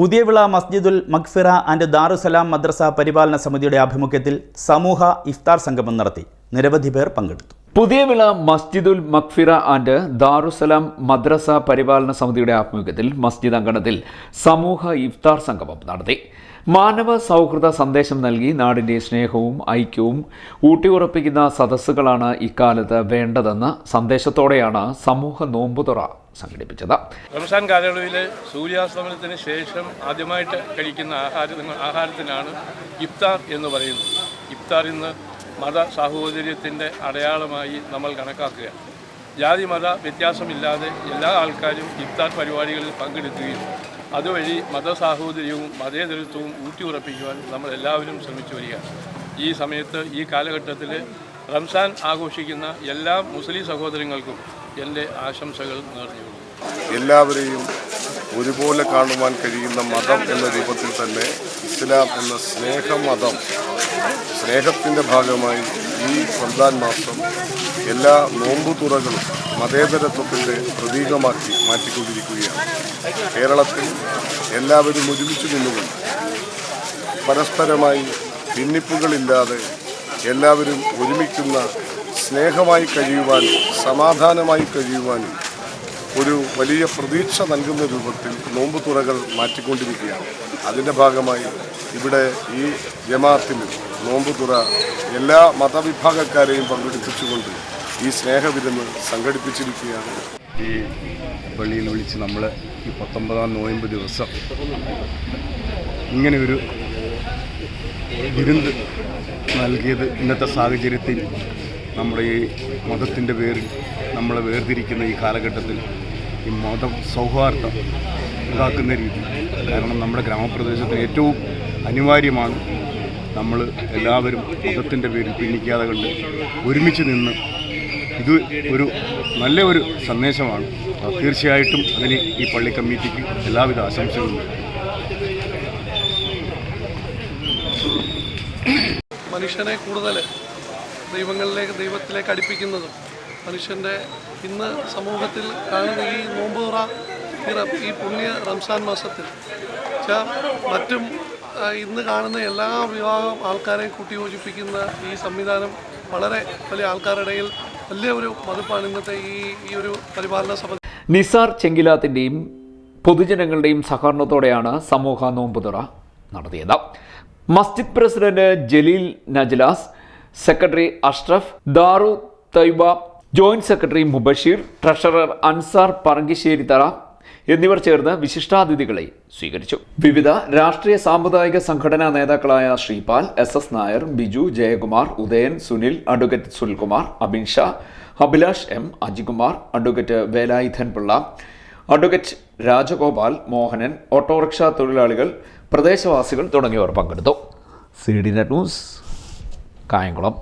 പുതിയവിള മസ്ജിദുൽ മഖ്ഫിറ ആൻഡ് ദാറുസലാം മദ്രസ പരിപാലന സമിതിയുടെ ആഭിമുഖ്യത്തിൽ സമൂഹ ഇഫ്താർ സംഗമം നടത്തി. നിരവധി പേർ പങ്കെടുത്തു. പുതിയവിള മസ്ജിദുൽ മഖ്ഫിറ ആൻഡ് ദാറുസലാം മദ്രസ പരിപാലന സമിതിയുടെ ആഭിമുഖ്യത്തിൽ മസ്ജിദ് അങ്കണത്തിൽ സമൂഹ ഇഫ്താർ സംഗമം നടത്തി. മാനവ സൗഹൃദ സന്ദേശം നൽകി നാടിന്റെ സ്നേഹവും ഐക്യവും ഊട്ടിയുറപ്പിക്കുന്ന സദസ്സുകളാണ് ഇക്കാലത്ത് വേണ്ടതെന്ന സന്ദേശത്തോടെയാണ് സമൂഹ നോമ്പുതുറ സംഘടിപ്പിച്ചത്. റംസാൻ കാലയളവിൽ സൂര്യാസ്തമനത്തിന് ശേഷം ആദ്യമായിട്ട് കഴിക്കുന്ന ആഹാര ആഹാരത്തിനാണ് ഇഫ്താർ എന്ന് പറയുന്നത്. ഇഫ്താർ ഇന്ന് മത സാഹോദര്യത്തിന്റെ അടയാളമായി നമ്മൾ കണക്കാക്കുക. ജാതി മത വ്യത്യാസമില്ലാതെ എല്ലാ ആൾക്കാരും ഇഫ്താർ പരിപാടികളിൽ പങ്കെടുക്കുകയും അതുവഴി മതസാഹോദര്യവും മതേതരത്വവും ഊട്ടിയുറപ്പിക്കുവാൻ നമ്മൾ എല്ലാവരും ശ്രമിച്ചു വരികയാണ് ഈ സമയത്ത് ഈ കാലഘട്ടത്തിൽ റംസാൻ ആഘോഷിക്കുന്ന എല്ലാ മുസ്ലിം സഹോദരങ്ങൾക്കും എന്റെ ആശംസകൾ നേർന്നു. എല്ലാവരെയും ഒരുപോലെ കാണുവാൻ കഴിയുന്ന മതം എന്ന രൂപത്തിൽ തന്നെ ഇസ്ലാം എന്ന സ്നേഹമതം സ്നേഹത്തിന്റെ ഭാഗമായി ഈ റംസാൻ മാസം എല്ലാ നോമ്പുതുറകളും മതേതരത്വത്തിന്റെ പ്രതീകമാക്കി മാറ്റിക്കൊണ്ടിരിക്കുകയാണ്. കേരളത്തിൽ എല്ലാവരും ഒരുമിച്ച് നിന്നുകൊണ്ട് പരസ്പരമായി ഭിന്നിപ്പുകളില്ലാതെ എല്ലാവരും ഒരുമിക്കുന്ന സ്നേഹമായി കഴിയുവാനും സമാധാനമായി കഴിയുവാനും ഒരു വലിയ പ്രതീക്ഷ നൽകുന്ന രൂപത്തിൽ നോമ്പ് തുറകൾ മാറ്റിക്കൊണ്ടിരിക്കുകയാണ്. അതിന്റെ ഭാഗമായി ഇവിടെ ഈ ജമാഅത്തിൽ നോമ്പ് തുറ എല്ലാ മതവിഭാഗക്കാരെയും പങ്കെടുപ്പിച്ചുകൊണ്ട് ഈ സ്നേഹവിരുന്ന് സംഘടിപ്പിച്ചിരിക്കുകയാണ്. ഈ പള്ളിയിൽ വിളിച്ച് നമ്മൾ ഈ പത്തൊമ്പതാം നോയമ്പ് ദിവസം ഇങ്ങനെ ഒരു വിരുന്ന് നൽകിയത് ഇന്നത്തെ സാഹചര്യത്തിൽ നമ്മുടെ ഈ മതത്തിന്റെ പേരിൽ നമ്മളെ വേർതിരിക്കുന്ന ഈ കാലഘട്ടത്തിൽ ഈ മതം സൗഹാർദ്ദം ഉണ്ടാക്കുന്ന രീതി. കാരണം നമ്മുടെ ഗ്രാമപ്രദേശത്തിന് ഏറ്റവും അനിവാര്യമാണ് നമ്മൾ എല്ലാവരും മതത്തിന്റെ പേരിൽ ഭിന്നിക്കാതെ കണ്ട് ഒരുമിച്ച് നിന്ന് ഇത് ഒരു നല്ല ഒരു സന്ദേശമാണ്. തീർച്ചയായിട്ടും അതിന് ഈ പള്ളി കമ്മിറ്റിക്ക് എല്ലാവിധ ആശംസകളും. മനുഷ്യനെ കൂടുതൽ ദൈവങ്ങളിലേക്ക് ദൈവത്തിലേക്ക് അടുപ്പിക്കുന്നതും മനുഷ്യന്റെ ഇന്ന് സമൂഹത്തിൽ കാണുന്ന ഈ നോമ്പുറ ഈ പുണ്യ റംസാൻ മാസത്തിൽ വെച്ചാൽ മറ്റും ഇന്ന് കാണുന്ന എല്ലാ വിഭാഗം ആൾക്കാരെയും കൂട്ടിയോജിപ്പിക്കുന്ന ഈ സംവിധാനം വളരെ വലിയ ആൾക്കാരുടെ വലിയ ഒരു മതിപ്പാണ് ഇന്നത്തെ ഈ ഈ ഒരു പരിപാലന സമിതി നിസാർ ചെങ്കിലാത്തിന്റെയും പൊതുജനങ്ങളുടെയും സഹകരണത്തോടെയാണ് സമൂഹ നോമ്പുതുറ നടത്തിയത്. മസ്ജിദ് president Jaleel Najlas secretary Ashraf Daru Thaiba joint secretary Mubasheer treasurer Ansar Parankisserithara എന്നിവർ ചേർന്ന് വിശിഷ്ടാതിഥികളെ സ്വീകരിച്ചു. വിവിധ രാഷ്ട്രീയ സാമുദായിക സംഘടനാ നേതാക്കളായ Sreepal S S Nair Biju Jayakumar Udayan Sunil advocate Sunilkumar Abin Shah Abhilash M Ajikumar advocate Velayudhan Pillai advocate Rajagopal Mohanan autorickshaw തൊഴിലാളികൾ പ്രദേശവാസികൾ തുടങ്ങിയവർ പങ്കെടുത്തു. C D net news Kayamkulam.